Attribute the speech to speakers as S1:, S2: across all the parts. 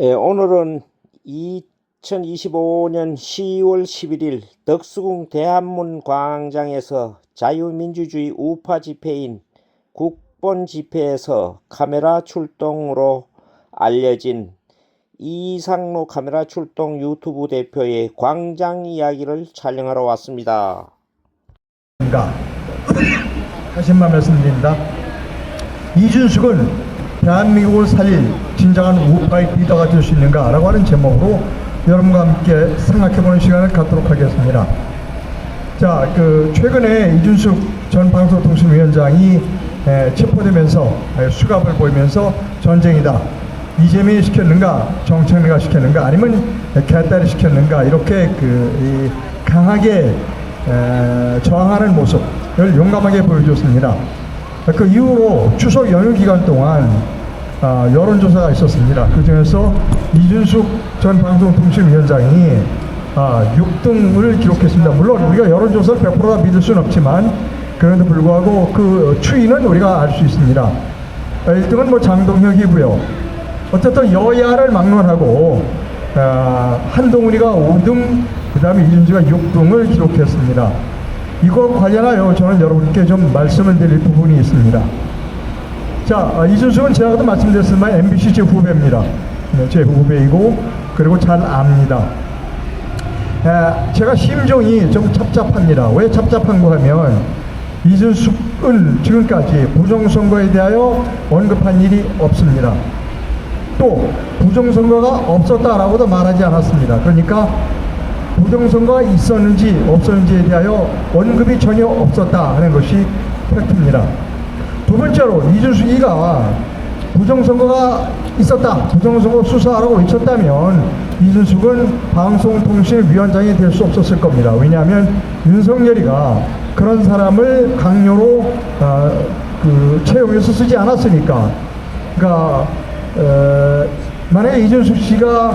S1: 예, 오늘은 2025년 10월 11일 덕수궁 대한문 광장에서 자유민주주의 우파 집회인 국본 집회에서 카메라 출동으로 알려진 이상로 카메라 출동 유튜브 대표의 광장 이야기를 촬영하러 왔습니다.
S2: 가 다시 한번 말씀드립니다. 이준숙은 대한민국을 살릴 진정한 우파의 리더가 될 수 있는가라고 하는 제목으로 여러분과 함께 생각해보는 시간을 갖도록 하겠습니다. 자, 그 최근에 이준숙 전 방송통신위원장이 에, 체포되면서 에, 수갑을 보이면서 전쟁이다. 이재명이 시켰는가, 정청래가 시켰는가, 아니면 개딸이 시켰는가 이렇게 그 이, 강하게 에, 저항하는 모습을 용감하게 보여줬습니다. 그 이후로 추석 연휴 기간 동안 아, 여론조사가 있었습니다. 그 중에서 이준숙 전 방송통신위원장이 아, 6등을 기록했습니다. 물론 우리가 여론조사를 100%다 믿을 수는 없지만 그런데 불구하고 그 추이는 우리가 알 수 있습니다. 아, 1등은 뭐 장동혁이고요. 어쨌든 여야를 막론하고 아, 한동훈이가 5등, 그 다음에 이준수가 6등을 기록했습니다. 이거 관련하여 저는 여러분께 좀 말씀을 드릴 부분이 있습니다. 자, 아, 이준숙은 제가 도 말씀드렸지만 MBC 제 후배입니다. 네, 제 후배이고 그리고 잘 압니다. 에, 제가 심정이 좀 찹찹합니다. 왜 찹찹한가 하면 이준숙은 지금까지 부정선거에 대하여 언급한 일이 없습니다. 또 부정선거가 없었다라고도 말하지 않았습니다. 그러니까 부정선거가 있었는지 없었는지에 대하여 언급이 전혀 없었다 하는 것이 팩트입니다. 두 번째로 이준숙이가 부정선거가 있었다, 부정선거 수사하라고 외쳤다면 이준숙은 방송통신위원장이 될 수 없었을 겁니다. 왜냐하면 윤석열이가 그런 사람을 강요로 어, 그 채용해서 쓰지 않았으니까. 그러니까 어, 만약에 이준숙 씨가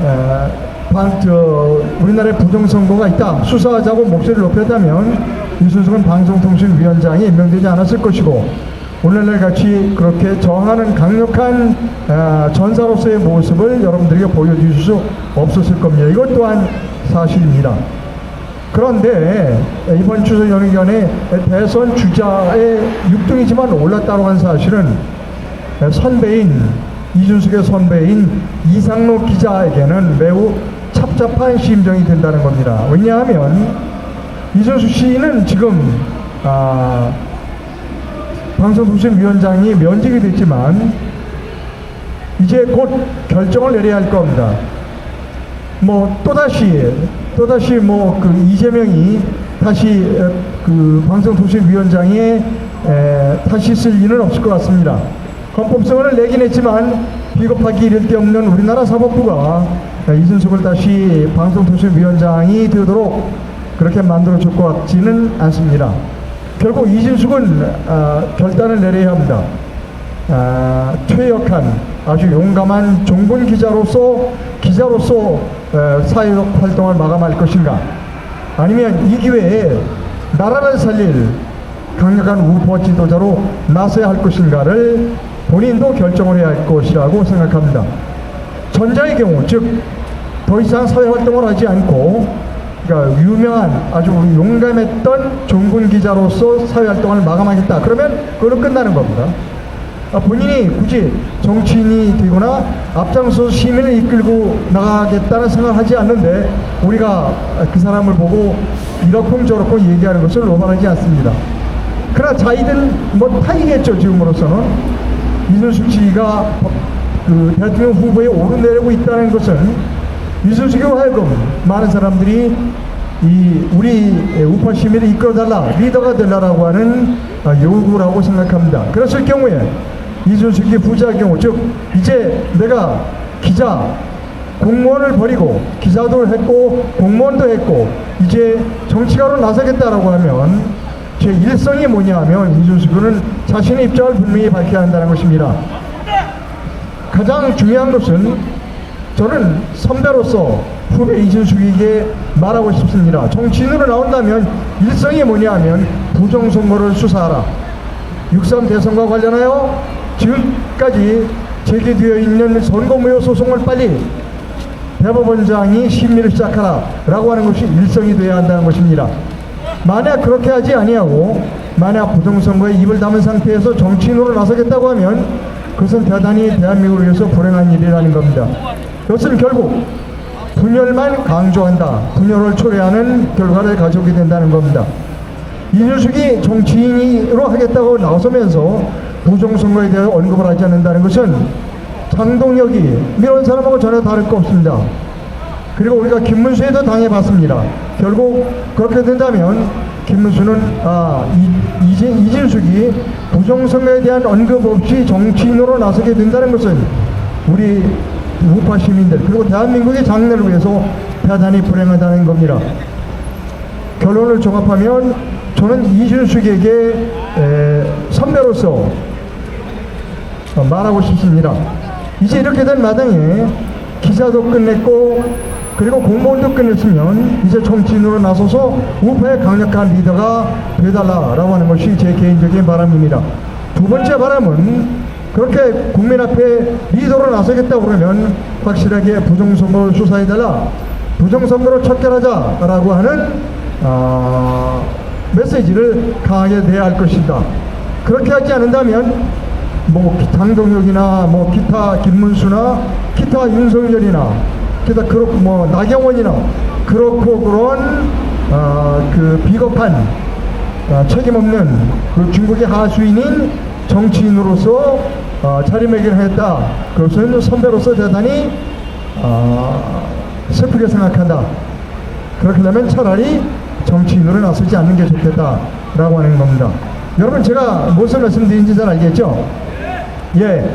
S2: 어, 방, 저, 우리나라에 부정선거가 있다 수사하자고 목소리를 높였다면 이준숙은 방송통신위원장이 임명되지 않았을 것이고 오늘날 같이 그렇게 저항하는 강력한 아, 전사로서의 모습을 여러분들에게 보여줄 수 없었을 겁니다. 이것 또한 사실입니다. 그런데 이번 추석 연휴 기간에 대선 주자의 6등이지만 올랐다고 한 사실은 선배인 이준숙의 선배인 이상로 기자에게는 매우 찹찹한 심정이 된다는 겁니다. 왜냐하면 이준숙 씨는 지금 아, 방송통신위원장이 면직이 됐지만 이제 곧 결정을 내려야 할 겁니다. 뭐 또다시 또다시 뭐 그 이재명이 다시 에, 그 방송통신위원장에 에, 다시 쓸 일은 없을 것 같습니다. 헌법성을 내긴 했지만 비겁하기 이를 데 없는 우리나라 사법부가 이준숙을 다시 방송통신위원장이 되도록 그렇게 만들어줄 것 같지는 않습니다. 결국 이진숙은 아, 결단을 내려야 합니다. 아, 퇴역한 아주 용감한 종군 기자로서 기자로서 에, 사회적 활동을 마감할 것인가 아니면 이 기회에 나라를 살릴 강력한 우파 지도자로 나서야 할 것인가를 본인도 결정을 해야 할 것이라고 생각합니다. 전자의 경우 즉 더 이상 사회 활동을 하지 않고 그러니까 유명한 아주 용감했던 종군 기자로서 사회 활동을 마감하겠다. 그러면 그걸로 끝나는 겁니다. 아, 본인이 굳이 정치인이 되거나 앞장서 시민을 이끌고 나가겠다는 생각을 하지 않는데 우리가 그 사람을 보고 이렇쿵 저렇쿵 얘기하는 것을 로망하지 않습니다. 그러나 자기들 뭐 타이겠죠 지금으로서는 이준숙 씨가 그 대통령 후보에 오르내리고 있다는 것은 이준숙으로 하여금 많은 사람들이 이 우리 우파 시민을 이끌어달라 리더가 되라라고 하는 아, 요구라고 생각합니다. 그랬을 경우에 이준숙이 부자의 즉 이제 내가 기자 공무원을 버리고 기자도 했고 공무원도 했고 이제 정치가로 나서겠다라고 하면 제 일성이 뭐냐 하면 이준숙은 자신의 입장을 분명히 밝혀야 한다는 것입니다. 가장 중요한 것은 저는 선배로서 후배 이준숙에게 말하고 싶습니다. 정치인으로 나온다면 일성이 뭐냐 하면 부정선거를 수사하라. 6.3 대선과 관련하여 지금까지 제기되어 있는 선거무효 소송을 빨리 대법원장이 심리를 시작하라 라고 하는 것이 일성이 되어야 한다는 것입니다. 만약 그렇게 하지 아니하고 만약 부정선거에 입을 담은 상태에서 정치인으로 나서겠다고 하면 그것은 대단히 대한민국을 위해서 불행한 일이라는 겁니다. 이것은 결국 분열만 강조한다. 분열을 초래하는 결과를 가져오게 된다는 겁니다. 이준석이 정치인으로 하겠다고 나서면서 부정선거에 대해 언급을 하지 않는다는 것은 장동혁이 이런 사람하고 전혀 다를 거 없습니다. 그리고 우리가 김문수에도 당해봤습니다. 결국 그렇게 된다면 김문수는 아, 이, 이제 이진숙이 부정선거에 대한 언급 없이 정치인으로 나서게 된다는 것은 우리 우파 시민들 그리고 대한민국의 장래를 위해서 대단히 불행하다는 겁니다. 결론을 종합하면 저는 이준숙에게 에, 선배로서 어, 말하고 싶습니다. 이제 이렇게 된 마당에 기자도 끝냈고 그리고 공무원도 끝냈으면 이제 정치인으로 나서서 우파의 강력한 리더가 되달라라고 하는 것이 제 개인적인 바람입니다. 두 번째 바람은 그렇게 국민 앞에 리더로 나서겠다고 그러면 확실하게 부정선거를 수사해달라 부정선거로 척결하자라고 하는 아, 메시지를 강하게 내야 할 것이다. 그렇게 하지 않는다면 뭐 장동혁이나 뭐 기타 김문수나 기타 윤석열이나 기타 그렇고 뭐 나경원이나 그렇고 그런 아, 그 비겁한 아, 책임 없는 그 중국의 하수인인 정치인으로서 아, 자리매김했다. 그것은 선배로서 대단히 아, 슬프게 생각한다. 그렇게 되면 차라리 정치인으로 나서지 않는 게 좋겠다라고 하는 겁니다. 여러분 제가 무슨 말씀드린지 잘 알겠죠? 예,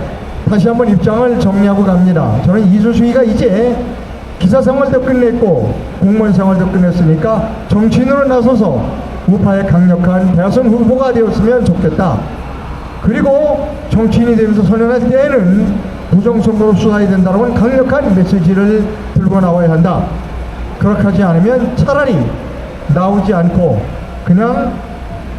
S2: 다시 한번 입장을 정리하고 갑니다. 저는 이준수이가 이제 기사 생활도 끝냈고 공무원 생활도 끝냈으니까 정치인으로 나서서 우파의 강력한 대선 후보가 되었으면 좋겠다. 그리고 정치인이 되면서 선언할 때에는 부정선거로 수사해야 된다는 강력한 메시지를 들고 나와야 한다. 그렇게 하지 않으면 차라리 나오지 않고 그냥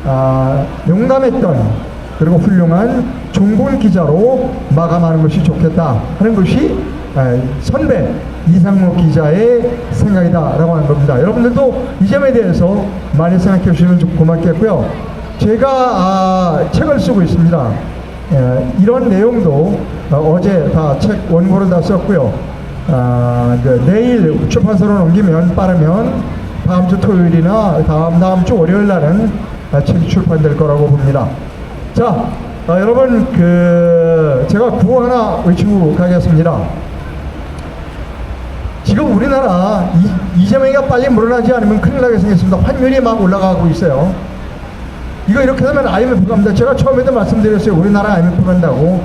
S2: 아, 용감했던 그리고 훌륭한 종군 기자로 마감하는 것이 좋겠다 하는 것이 아, 선배 이상무 기자의 생각이다라고 하는 겁니다. 여러분들도 이 점에 대해서 많이 생각해 주시면 좀 고맙겠고요. 제가 아, 책을 쓰고 있습니다. 예, 이런 내용도 어, 제 다 책 원고를 다 썼고요. 아, 그 내일 출판사로 넘기면 빠르면 다음 주 토요일이나 다음 다음 주 월요일 날은 아, 책이 출판될 거라고 봅니다. 자, 아, 여러분 그 제가 구호 하나 외치고 가겠습니다. 지금 우리나라 이, 이재명이가 빨리 물러나지 않으면 큰일 나게 생겼습니다. 환율이 막 올라가고 있어요. 이거 이렇게 되면 IMF 갑니다. 제가 처음에도 말씀드렸어요. 우리나라 IMF 간다고.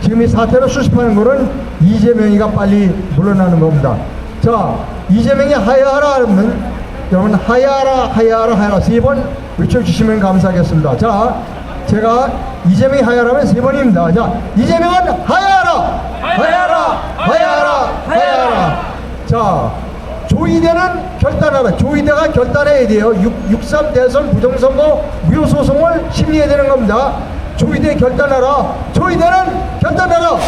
S2: 지금 이 사태를 수습하는 거는 이재명이가 빨리 물러나는 겁니다. 자, 이재명이 하야하라 하면 여러분 하야하라 하야하라 하야하라 세 번 외쳐주시면 감사하겠습니다. 자, 제가 이재명이 하야하라면 세 번입니다. 자, 이재명은 하야하라 하야하라 하야하라 하야하라 자, 조이대는 결단하라. 조이대가 결단해야 돼요. 6, 3 대선 부정선거 무효소송을 심리해야 되는 겁니다. 조이대 결단하라. 조이대는 결단하라.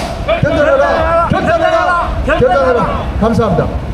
S2: 결단하라. 결단하라. 결단하라. 감사합니다.